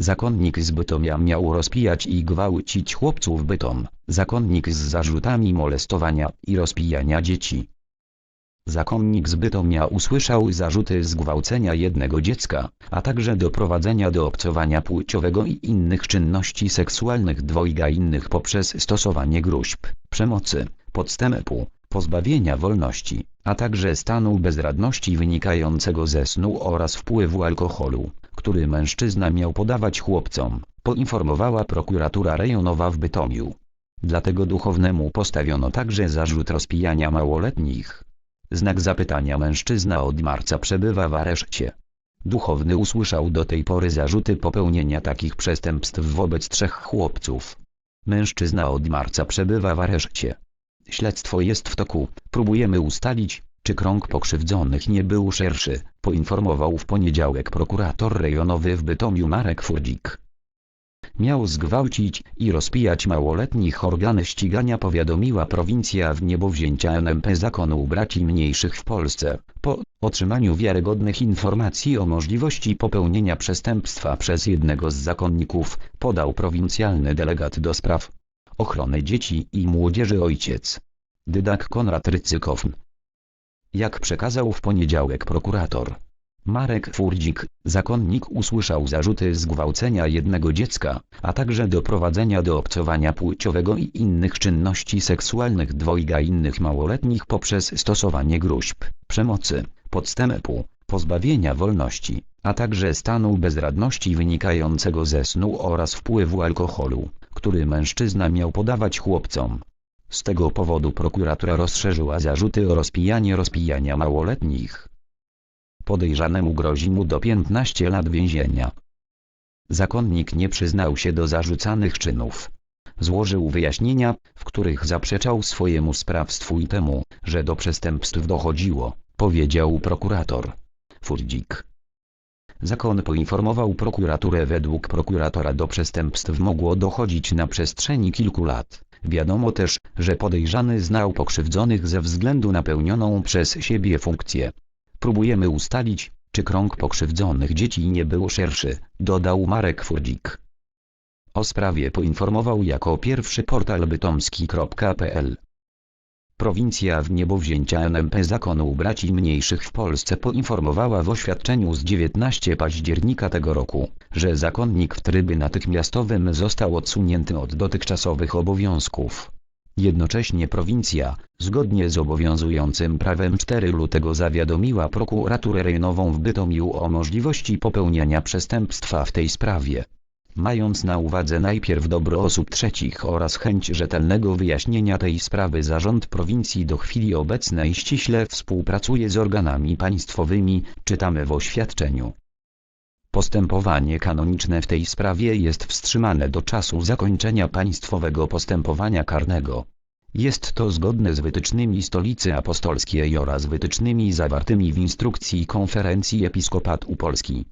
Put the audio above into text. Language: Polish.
Zakonnik z Bytomia miał rozpijać i gwałcić chłopców Bytom. Zakonnik z zarzutami molestowania i rozpijania dzieci. Zakonnik z Bytomia usłyszał zarzuty zgwałcenia jednego dziecka, a także doprowadzenia do obcowania płciowego i innych czynności seksualnych dwojga innych poprzez stosowanie gruźb, przemocy, podstępu, pozbawienia wolności, a także stanu bezradności wynikającego ze snu oraz wpływu alkoholu, który mężczyzna miał podawać chłopcom, poinformowała prokuratura rejonowa w Bytomiu. Dlatego duchownemu postawiono także zarzut rozpijania małoletnich. Znak zapytania mężczyzna od marca przebywa w areszcie. Duchowny usłyszał do tej pory zarzuty popełnienia takich przestępstw wobec trzech chłopców. Mężczyzna od marca przebywa w areszcie. Śledztwo jest w toku, próbujemy ustalić, czy krąg pokrzywdzonych nie był szerszy, poinformował w poniedziałek prokurator rejonowy w Bytomiu Marek Furdzik. Miał zgwałcić i rozpijać małoletnich organy ścigania powiadomiła prowincja w niebowzięcia NMP zakonu braci mniejszych w Polsce, po otrzymaniu wiarygodnych informacji o możliwości popełnienia przestępstwa przez jednego z zakonników, podał prowincjalny delegat do spraw ochrony dzieci i młodzieży ojciec. Dydak Konrad Rycykow. Jak przekazał w poniedziałek prokurator Marek Furdzik, zakonnik usłyszał zarzuty zgwałcenia jednego dziecka, a także doprowadzenia do obcowania płciowego i innych czynności seksualnych dwojga innych małoletnich poprzez stosowanie gruźb, przemocy, podstępu, pozbawienia wolności, a także stanu bezradności wynikającego ze snu oraz wpływu alkoholu, który mężczyzna miał podawać chłopcom. Z tego powodu prokuratura rozszerzyła zarzuty o rozpijanie rozpijania małoletnich. Podejrzanemu grozi mu do 15 lat więzienia. Zakonnik nie przyznał się do zarzucanych czynów. Złożył wyjaśnienia, w których zaprzeczał swojemu sprawstwu i temu, że do przestępstw dochodziło, powiedział prokurator. Furdzik. Zakon poinformował prokuraturę według prokuratora do przestępstw mogło dochodzić na przestrzeni kilku lat. Wiadomo też, że podejrzany znał pokrzywdzonych ze względu na pełnioną przez siebie funkcję. Próbujemy ustalić, czy krąg pokrzywdzonych dzieci nie był szerszy, dodał Marek Furdzik. O sprawie poinformował jako pierwszy portal bytomski.pl. Prowincja w niebowzięcia NMP zakonu braci mniejszych w Polsce poinformowała w oświadczeniu z 19 października tego roku, że zakonnik w trybie natychmiastowym został odsunięty od dotychczasowych obowiązków. Jednocześnie prowincja, zgodnie z obowiązującym prawem 4 lutego zawiadomiła prokuraturę rejonową w Bytomiu o możliwości popełniania przestępstwa w tej sprawie. Mając na uwadze najpierw dobro osób trzecich oraz chęć rzetelnego wyjaśnienia tej sprawy zarząd prowincji do chwili obecnej ściśle współpracuje z organami państwowymi, czytamy w oświadczeniu. Postępowanie kanoniczne w tej sprawie jest wstrzymane do czasu zakończenia państwowego postępowania karnego. Jest to zgodne z wytycznymi Stolicy Apostolskiej oraz wytycznymi zawartymi w instrukcji Konferencji Episkopatu Polski.